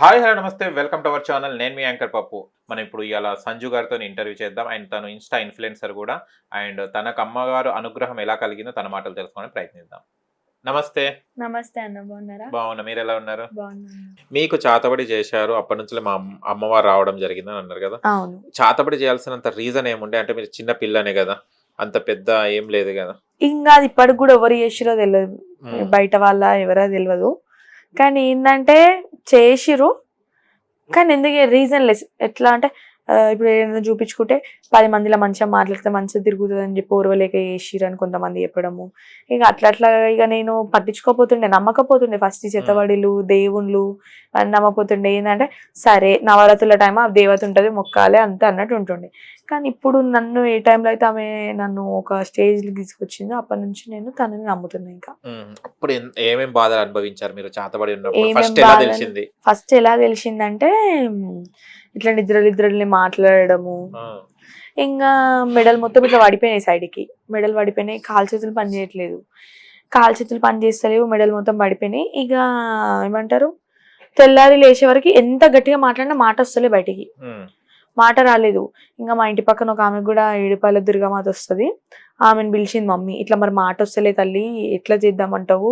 Hi hello నమస్తే. Welcome to our channel. నేను మీ యాంకర్ పప్పు. మనం ఇప్పుడు ఇలా సంజు గారితో ఇంటర్వ్యూ చేద్దాం. అండ్ తను ఇన్స్టా ఇన్ఫ్లుయెన్సర్ కూడా. అండ్ తనకు అమ్మగారు అనుగ్రహం ఎలా కలిగిందో తన మాటలు తెలుసుకోవడానికి ప్రయత్నిద్దాం. నమస్తే. నమస్తే అన్న బాగున్నారా? బాగున్నా. మీరు ఎలా ఉన్నారు? మీకు చాతబడి చేశారు. అప్పటి నుంచి మా అమ్మ- అమ్మవారు రావడం జరిగిందని అన్నారు కదా. చాతబడి చేయాల్సినంత రీజన్ ఏముండే? అంటే మీరు చిన్న పిల్లనే కదా. అంత పెద్ద ఏం లేదు కదా. ఇంకా అది ఇప్పటికి కూడా ఎవరు చేసిరో తెలియదు. బయట వాళ్ళ ఎవరో తెలియదు కానీ ఏంటంటే చేసిరు కానీ ఎందుకు రీజన్ లెస్ ఎట్లా అంటే ఇప్పుడు ఏదైనా చూపించుకుంటే పది మందిలో మంచిగా మాట్లాడితే మంచిగా తిరుగుతుంది అని చెప్పి ఓర్వలేక చేసిరు అని కొంతమంది చెప్పడము. ఇక అట్లా అట్లా ఇక నేను పట్టించుకోపోతుండే నమ్మకపోతుండే ఫస్ట్ చెత్తబడిలు దేవుళ్ళు అని నమ్మకపోతుండే ఏంటంటే సరే నవరాత్రుల టైం ఆ దేవత ఉంటుంది మొక్కాలి అంతే అన్నట్టు ఉంటుండే. కానీ ఇప్పుడు నన్ను ఏ టైంలో అయితే ఆమె నన్ను ఒక స్టేజ్కి తీసుకొచ్చిందో అప్పటి నుంచి నేను తనని నమ్ముతున్నా ఇంకా. అప్పుడు ఎన్- ఏమేం బాధలు అనుభవించారు మీరు? చాతబడి ఫస్ట్ ఎలా తెలిసిందంటే ఇట్లా నిద్రలు నిద్రల్ని మాట్లాడడము. ఆ, ఇంకా మెడల్ మొత్తం ఇట్లా పడిపోయినాయి సైడ్కి. మెడల్ పడిపోయినాయి కాలు చేతులు పని చేయట్లేదు. కాలు చేతులు పని చేస్తలేవు మెడల్ మొత్తం పడిపోయినాయి. ఇక ఏమంటారు? తెల్లారి లేచే వరకు ఎంత గట్టిగా మాట్లాడినా మాట వస్తలే బయటికి. మాట రాలేదు. ఇంకా మా ఇంటి పక్కన ఒక ఆమె కూడా ఏడుపాయల దుర్గమాత వస్తుంది. ఆమెను పిలిచింది మమ్మీ ఇట్లా మరి మాట వస్తలే తల్లి ఎట్లా చేద్దామంటావు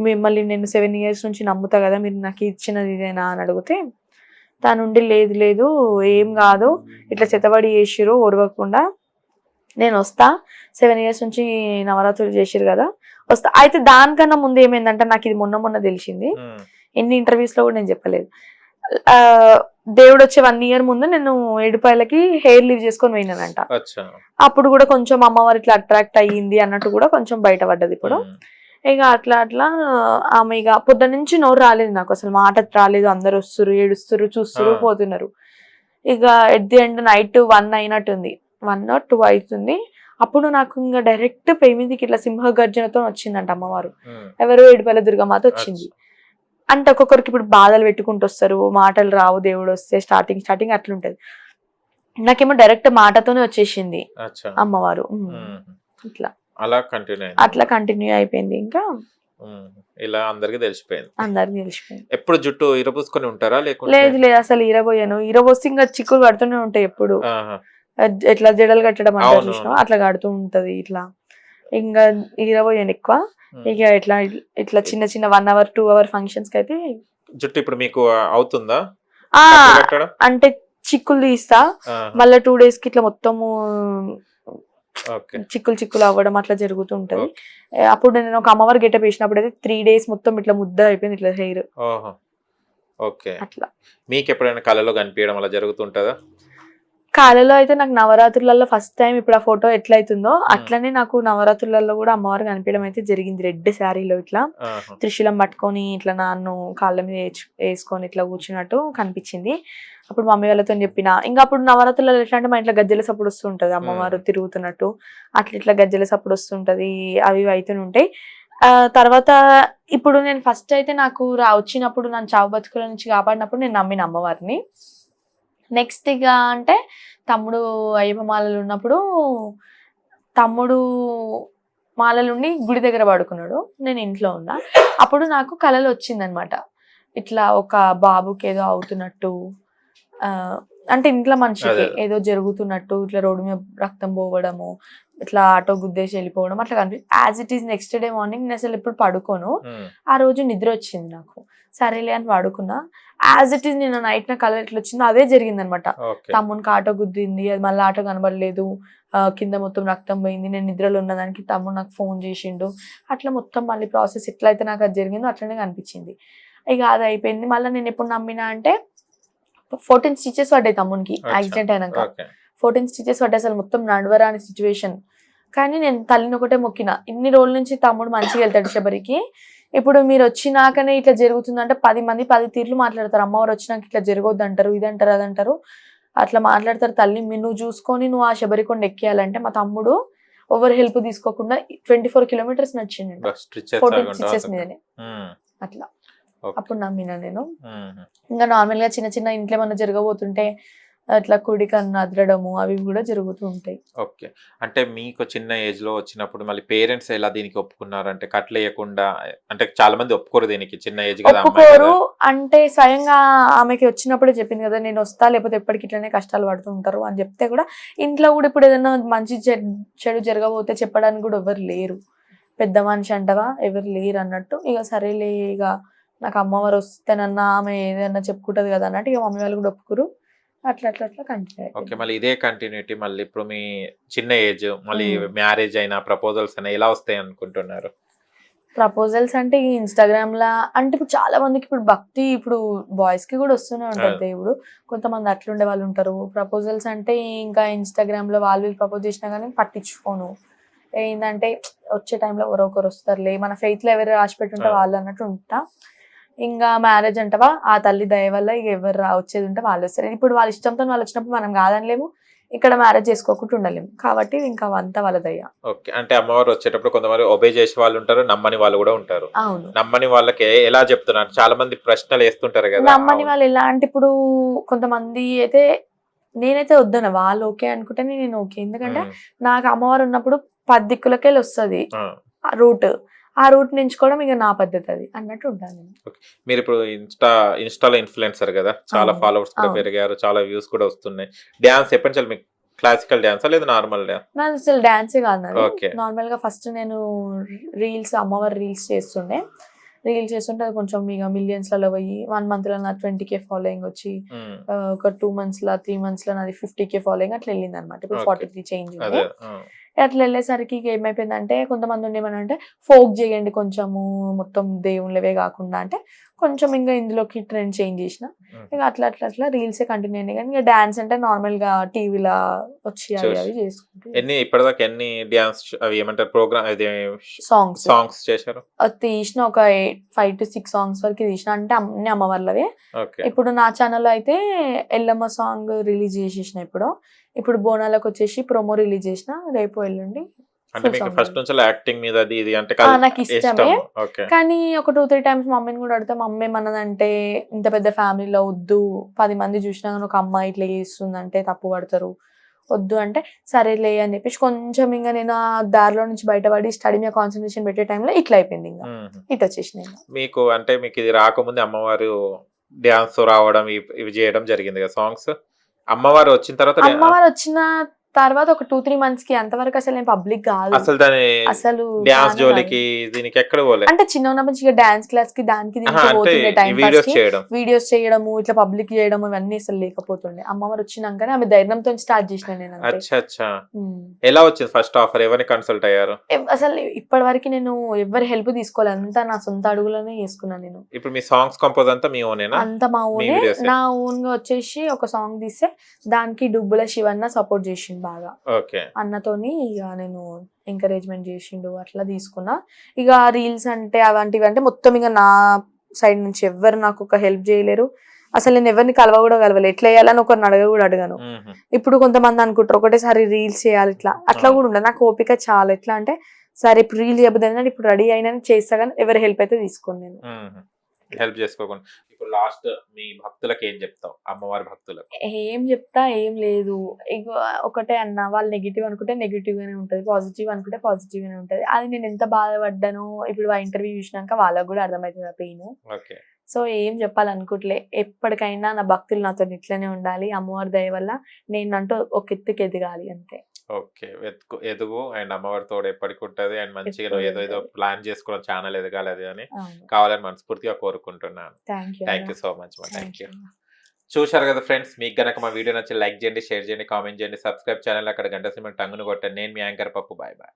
మిమ్మల్ని నేను సెవెన్ ఇయర్స్ నుంచి నమ్ముతా కదా మీరు నాకు ఇచ్చినది ఇదేనా? అని అడిగితే తనుండి లేదు లేదు ఏం కాదు. ఇట్లా చెత్తబడి చేసిరు ఓడవకుండా నేను వస్తా. సెవెన్ ఇయర్స్ నుంచి నవరాత్రులు చేసిరు కదా. వస్తా. అయితే దానికన్నా ముందు ఏమైందంటే నాకు ఇది మొన్న మొన్న తెలిసింది. ఎన్ని ఇంటర్వ్యూస్లో కూడా నేను చెప్పలేదు. దేవుడు వచ్చే వన్ ఇయర్ ముందు నేను ఏడుపాయలకి హెయిర్ లీవ్ చేసుకొని పోయినానంట. అప్పుడు కూడా కొంచెం అమ్మవారు ఇట్లా అట్రాక్ట్ అయ్యింది అన్నట్టు కూడా కొంచెం బయటపడ్డది ఇప్పుడు. ఇక అట్లా అట్లా ఆమె ఇక పొద్దు నుంచి నోరు రాలేదు నాకు అసలు. మాట రాలేదు అందరు వస్తురు ఏడుస్తురు చూస్తురు. పోతున్నారు. ఇక at the end night one అయినట్టుంది. వన్ టూ అవుతుంది. అప్పుడు నాకు ఇంకా డైరెక్ట్ పై మీదకి ఇట్లా సింహ గర్జనతో వచ్చిందంట అమ్మవారు. మ్మ్. ఎవరు ఏడుపల్ల దుర్గమాత వచ్చింది. అంటే ఒక్కొక్కరికి ఇప్పుడు బాధలు పెట్టుకుంటూ వస్తారు. మాటలు రావు దేవుడు వస్తే స్టార్టింగ్ స్టార్టింగ్ అట్లుంటది నాకేమో డైరెక్ట్ మాటతోనే వచ్చేసింది అమ్మవారు. ఇట్లా అలా కంటిన్యూ అట్లా కంటిన్యూ అయిపోయింది ఇంకా. ఇలా అందరికి తెలిసిపోయింది. అందరికి తెలిసిపోయింది. ఎప్పుడు జుట్టు ఇరబూసుకొని ఉంటారా లేకుంటే? లేదు లేదు అసలు ఈరబోయాను ఈరబోస్తే ఇంకా చిక్కులు పడుతూనే ఉంటాయి ఎప్పుడు. ఎట్లా జడలు కట్టడం? అవును. అట్లా కడుతూ ఉంటది ఇట్లా. ఇంకా ఈరబోయాను ఎక్కువ. ఇక ఇట్లా ఇట్లా చిన్న చిన్న వన్ అవర్ టూ అవర్ ఫంక్షన్స్కి అయితే జుట్టు ఇప్పుడు మీకు అవుతుందా? అంటే చిక్కులు తీస్తా. మళ్ళీ టూ డేస్కి ఇట్లా మొత్తము చిక్కులు చిక్కులు అవ్వడం అట్లా జరుగుతూ ఉంటది. అప్పుడు నేను ఒక అమ్మవారి గెటప్ వేసినప్పుడు అయితే త్రీ డేస్ మొత్తం ఇట్లా ముద్ద అయిపోయింది ఇట్లా హెయిర్ ఓకే. అట్లా. మీకు ఎప్పుడైనా కళలో కనిపించడం అలా జరుగుతుంటుందా? కాలలో అయితే నాకు నవరాత్రులలో ఫస్ట్ టైం ఇప్పుడు ఆ ఫోటో ఎట్లా అవుతుందో అట్లనే నాకు నవరాత్రులలో కూడా అమ్మవారు కనిపించడం అయితే జరిగింది. రెడ్ శారీలో ఇట్లా. త్రిశూలం పట్టుకొని ఇట్లా నాన్ను కాళ్ళ మీద వేసుకొని ఇట్లా కూర్చున్నట్టు కనిపించింది. అప్పుడు మమ్మీ వాళ్ళతో చెప్పిన. ఇంకా అప్పుడు నవరాత్రులలో ఎట్లా అంటే మా ఇంట్లో గజ్జల సప్పుడు వస్తుంటది. అమ్మవారు తిరుగుతున్నట్టు. అట్లా ఇట్లా గజ్జల సప్పుడు వస్తుంటది. అవి ఇవి అయితూనే ఉంటాయి. ఆ, తర్వాత ఇప్పుడు నేను ఫస్ట్ అయితే నాకు రా వచ్చినప్పుడు నన్ను చావు బతుకుల నుంచి కాపాడినప్పుడు నేను నమ్మిన అమ్మవారిని. నెక్స్ట్ ఇక అంటే తమ్ముడు అయ్యప్ప మాలలు ఉన్నప్పుడు తమ్ముడు మాలలుండి గుడి దగ్గర పడుకున్నాడు. నేను ఇంట్లో ఉన్నా. అప్పుడు నాకు కళలు వచ్చిందనమాట ఇట్లా ఒక బాబుకి ఏదో అవుతున్నట్టు. అంటే ఇంట్లో మనిషికి. ఏదో జరుగుతున్నట్టు ఇట్లా రోడ్డు మీద రక్తం పోవడము ఇట్లా ఆటో గుద్దేసి వెళ్ళిపోవడం అట్లా కనిపి as it is next day morning నేను అసలు ఎప్పుడు పడుకోను. ఆ రోజు నిద్ర వచ్చింది నాకు. సరేలే అని పడుకున్నా. యాజ్ ఇట్ ఈస్ నేను నైట్ నా కలర్ ఎట్లా వచ్చిందో అదే జరిగింది అనమాట తమ్మునికి ఆటో గుద్దింది అది మళ్ళీ ఆటో కనబడలేదు. కింద మొత్తం రక్తం పోయింది. నేను నిద్రలో ఉన్నదానికి తమ్ముడు నాకు ఫోన్ చేసిండు. అట్లా మొత్తం మళ్ళీ ప్రాసెస్ ఎట్లయితే నాకు అది జరిగిందో అట్లనే కనిపించింది. ఇక అది అయిపోయింది. మళ్ళీ నేను ఎప్పుడు నమ్మినా అంటే ఫోర్టీన్ స్టిచెస్ పడ్డాయి తమ్మునికి. యాక్సిడెంట్ అయినాక. ఫోర్టీన్ స్టిచెస్ పడ్డాయి అసలు మొత్తం నడవరాని సిచ్యువేషన్. కానీ నేను తల్లిని ఒకటే మొక్కిన. ఇన్ని రోజుల నుంచి తమ్ముడు మంచిగా వెళ్తాడు శబరికి. ఇప్పుడు మీరు వచ్చినాకనే ఇట్లా జరుగుతుందంటే పది మంది పది తీర్లు మాట్లాడతారు. అమ్మవారు వచ్చినాక ఇట్లా జరగొద్దు అంటారు ఇదంటారు అదంటారు. అట్లా మాట్లాడతారు తల్లి నువ్వు చూసుకొని నువ్వు ఆ శబరికొండ ఎక్కేయాలంటే మా తమ్ముడు ఎవరు హెల్ప్ తీసుకోకుండా twenty four kilometres stitches fourteen stitches మీదనే. అట్లా. అప్పుడు నమ్మిన నేను. ఇంకా నార్మల్గా చిన్న చిన్న ఇంట్లో ఏమన్నా జరగబోతుంటే అట్లా కుడి కన్ను అదరడము అవి కూడా జరుగుతూ ఉంటాయి. ఓకే. అంటే మీకు చిన్న ఏజ్లో వచ్చినప్పుడు మళ్ళీ పేరెంట్స్ ఎలా దీనికి ఒప్పుకున్నారు అంటే కట్లేయకుండా అంటే చాలా మంది ఒప్పుకోరు దీనికి చిన్న ఏజ్ ఒప్పుకోరు. అంటే స్వయంగా ఆమెకి వచ్చినప్పుడే చెప్పింది కదా నేను వస్తా లేకపోతే ఎప్పటికి ఇట్లనే కష్టాలు పడుతూ ఉంటారు అని చెప్తే కూడా ఇంట్లో కూడా ఇప్పుడు ఏదైనా మంచి చెడ్- చెడు జరగబోతే చెప్పడానికి కూడా ఎవరు లేరు. పెద్ద మనిషి అంటవా? ఎవరు లేరు అన్నట్టు. ఇక సరేలే ఇక నాకు అమ్మవారు వస్తేనన్నా ఆమె ఏదైనా చెప్పుకుంటది కదా అన్నట్టు ఇక మమ్మీ వాళ్ళు కూడా ఒప్పుకోరు. అట్లా అట్లా అట్లా కంటిన్యూ ఓకే మళ్ళీ ఇదే కంటిన్యూటీ మళ్ళీ ఇప్పుడు మీ చిన్న ఏజ్ మళ్ళీ. మ్యారేజ్ అయినా ప్రపోజల్స్ అయినా ఎలా వస్తాయి అనుకుంటున్నారు? ప్రపోజల్స్ అంటే ఈ ఇన్స్టాగ్రామ్ లా అంటే ఇప్పుడు చాలా మందికి ఇప్పుడు భక్తి ఇప్పుడు బాయ్స్కి కూడా వస్తూనే ఉంటారు. దేవుడు. కొంతమంది అట్లుండే వాళ్ళు ఉంటారు. ప్రపోజల్స్ అంటే ఇంకా ఇన్స్టాగ్రామ్లో వాళ్ళు ప్రపోజ్ చేసినా కానీ పట్టించుకోను. ఏంటంటే వచ్చే టైంలో ఎవరో ఒకరు వస్తారులే. మన ఫెయిత్లో ఎవరు రాసి పెట్టుంటే. వాళ్ళు అన్నట్టు ఉంటా. ఇంకా మ్యారేజ్ అంటవా? ఆ తల్లి దయ వల్ల ఇక ఎవరు రా వచ్చేది ఉంటే వాళ్ళు వస్తారు. ఇప్పుడు వాళ్ళ ఇష్టంతో వాళ్ళు వచ్చినప్పుడు మనం కాదనలేము. ఇక్కడ మ్యారేజ్ చేసుకోకుండా ఉండలేము. కాబట్టి ఇంకా అంతా వాళ్ళ దయ. ఓకే. అంటే అమ్మవారు వచ్చేటప్పుడు కొంతమంది ఒబే చేసే వాళ్ళు ఉంటారు నమ్మని వాళ్ళు కూడా ఉంటారు. అవును. నమ్మని వాళ్ళకి ఎలా చెప్తున్నారు? చాలా మంది ప్రశ్నలు వేస్తుంటారు కదా. నమ్మని. వాళ్ళు ఎలా అంటే ఇప్పుడు కొంతమంది అయితే నేనైతే వద్దన. వాళ్ళు ఓకే అనుకుంటే నేను ఓకే. ఎందుకంటే. నాకు అమ్మవారు ఉన్నప్పుడు పది దిక్కులకెళ్ళి వస్తుంది రూట్. ఆ రూట్ ఎంచుకోవడం ఇక నా పద్ధతి అది అన్నట్టు ఉంటాను నేను. మీరు ఇప్పుడు ఇన్స్టా ఇన్స్టాలో ఇన్ఫ్లుయెన్సర్ కదా? చాలా. ఫాలోవర్స్ కూడా. పెరిగారు చాలా వ్యూస్ కూడా వస్తున్నాయి. డ్యాన్స్ ఎప్పటి నుంచి మీకు క్లాసికల్ డాన్సా లేదా నార్మల్ డాన్స్ నాది అసలు డాన్సే కాదు నార్మల్గా ఫస్ట్ నేను రీల్స్ అమ్మవారి రీల్స్ చేస్తుండే. రీల్స్ చేస్తుంటే అది కొంచెం ఇక మిలియన్స్లలో పోయి వన్ మంత్లో నా ట్వంటీ కే ఫాలోయింగ్ వచ్చి ఒక టూ మంత్స్లో త్రీ మంత్స్లో నాది ఫిఫ్టీ కే ఫాలోయింగ్ అట్లా వెళ్ళింది అనమాట ఇప్పుడు. Forty three change. అట్లా వెళ్ళేసరికి ఇక ఏమైపోయిందంటే కొంతమంది ఉండేమనంటే ఫోక్ చేయండి కొంచెము మొత్తం దేవుళ్ళవే కాకుండా అంటే కొంచెం ఇంకా ఇందులోకి ట్రెండ్ చేంజ్ చేసిన. ఇక అట్లా అట్లా అట్లా రీల్సే కంటిన్యూ అయినాయి కానీ ఇక డాన్స్ అంటే నార్మల్గా టీవీలో వచ్చి అవి. అవి చేసుకుంటూ ఎన్ని ఇప్పటిదాకా ఎన్ని డ్యాన్స్ అవి ఏమంటారు ప్రోగ్రామ్ అది సాంగ్స్. సాంగ్స్ చేశారు? తీసిన ఒక ఫైవ్ టు సిక్స్ సాంగ్స్ వరకు తీసిన అంటే అన్ని అమ్మవార్లవే ఇప్పుడు నా ఛానల్లో అయితే ఎల్లమ్మ సాంగ్ రిలీజ్ చేసేసిన ఇప్పుడు. ఇప్పుడు బోనాలకు వచ్చేసి ప్రోమో రిలీజ్ చేసిన రేపు ఎల్లుండి ఫస్ట్ నుంచి యాక్టింగ్ మీద అది ఇది అంటే నాకు ఇష్టమే. కానీ ఒక టూ త్రీ టైమ్స్ మమ్మీని కూడా అడిగితే మమ్మీ ఏమన్నదంటే ఇంత పెద్ద ఫ్యామిలీలో వద్దు పది మంది చూసినా కానీ ఒక అమ్మాయి ఇట్లా చేస్తుందంటే తప్పు పడతారు వద్దు అంటే సరేలే అని చెప్పేసి కొంచెం ఇంకా నేను ఆ దారిలో నుంచి బయటపడి స్టడీ మీద కాన్సన్ట్రేషన్ పెట్టే టైంలో ఇట్లా అయిపోయింది ఇంకా. ఇటు వచ్చేసిన. మీకు అంటే మీకు ఇది రాకముందు అమ్మవారు డ్యాన్స్ రావడం ఇవి- ఇవి చేయడం జరిగింది కదా సాంగ్స్ అమ్మవారు వచ్చిన తర్వాత అమ్మవారు వచ్చిన తర్వాత ఒక టూ త్రీ మంత్స్కి అంతవరకు అసలు నేను పబ్లిక్ కాదు. అసలు దాని అసలు డ్యాన్స్ రానే జోలికి దీనికి ఎక్కడ పోలే? అంటే చిన్న నుంచి డాన్స్ క్లాస్కి దానికి దీనికి పోతుండే టైం వీడియోస్ చేయడం. వీడియోస్ చేయడము ఇట్లా పబ్లిక్ చేయడము ఇవన్నీ అసలు లేకపోతుండే. అమ్మవారు వచ్చినాకనే ఆమె ధైర్యంతో స్టార్ట్ చేసిన నేను అచ్చా అచ్చా. ఎలా వచ్చింది ఫస్ట్ ఆఫర్ ఎవరిని కన్సల్ట్ అయ్యారు? అసలు ఇప్పటి వరకు నేను ఎవరి హెల్ప్ తీసుకోవాలి అంతా నా సొంత అడుగులోనే చేసుకున్నాను నేను. ఇప్పుడు మీ సాంగ్స్ కంపోజ్ అంతా మీ ఓనేనా అంత మా ఓనే? నా ఓన్గా వచ్చేసి ఒక సాంగ్ తీస్తే దానికి డుబ్బుల శివన్న సపోర్ట్ చేసిండు. బాగా. అన్నతోని ఇక నేను ఎంకరేజ్మెంట్ చేసిండు అట్లా తీసుకున్నా. ఇక రీల్స్ అంటే అలాంటివి అంటే మొత్తం ఇక నా సైడ్ నుంచి ఎవ్వరు నాకు ఒక హెల్ప్ చేయలేరు. అసలు నేను ఎవరిని కలవ కూడా కలవలేదు ఎట్లా వేయాలని ఒకరిని అడగ కూడా అడగను. ఇప్పుడు కొంతమంది అనుకుంటారు ఒకటేసారి రీల్స్ చేయాలి ఇట్లా. అట్లా. కూడా ఉండదు. నాకు ఓపిక చాలా. ఎట్లా అంటే సరే ఇప్పుడు రీల్ చేయబోతుంది ఇప్పుడు రెడీ అయినా చేస్తా కానీ ఎవరి హెల్ప్ అయితే తీసుకోను నేను. హెల్ప్ చేసుకోకుండా. ఇప్పుడు లాస్ట్ మీ భక్తులకు ఏం చెప్తావు? అమ్మవారి భక్తులకు? ఏం చెప్తా ఏం లేదు. ఒకటే అన్న వాళ్ళు నెగిటివ్ అనుకుంటే నెగిటివ్ గానే ఉంటది. పాజిటివ్ అనుకుంటే పాజిటివ్ గానే ఉంటది. అది నేను ఎంత బాధపడ్డానో ఇప్పుడు ఇంటర్వ్యూ చూసినాక వాళ్ళకి కూడా అర్థమవుతుంది ఆ పెయిన్ ఓకే. సో ఏం చెప్పాలనుకోవట్లే ఎప్పటికైనా నా భక్తులు నాతో ఇట్లనే ఉండాలి. అమ్మవారి దయ వల్ల నేను అంటూ ఒక ఎత్తుకి ఎదగాలి అంతే. ఓకే. ఎదుగు ఎదుగు అండ్ అమ్మవారి తోడు ఎప్పటికి ఉంటది అండ్ మంచిగా ఏదో ఏదో ఉంటది. ప్లాన్ చేసుకోవడం ఛానల్ ఎదగాలి అది అని అవును. కావాలని మనస్ఫూర్తిగా కోరుకుంటున్నాను. Thank you thank you so much thank you. చూశారు కదా ఫ్రెండ్స్ మీకు గనక మా వీడియో నచ్చి లైక్ చేయండి షేర్ చేయండి కామెంట్ చేయండి సబ్స్క్రైబ్ ఛానల్ అక్కడ గంట సిమెంట్ టంగును కొట్టండి. నేను మీ యాంకర్ పప్పు. Bye bye.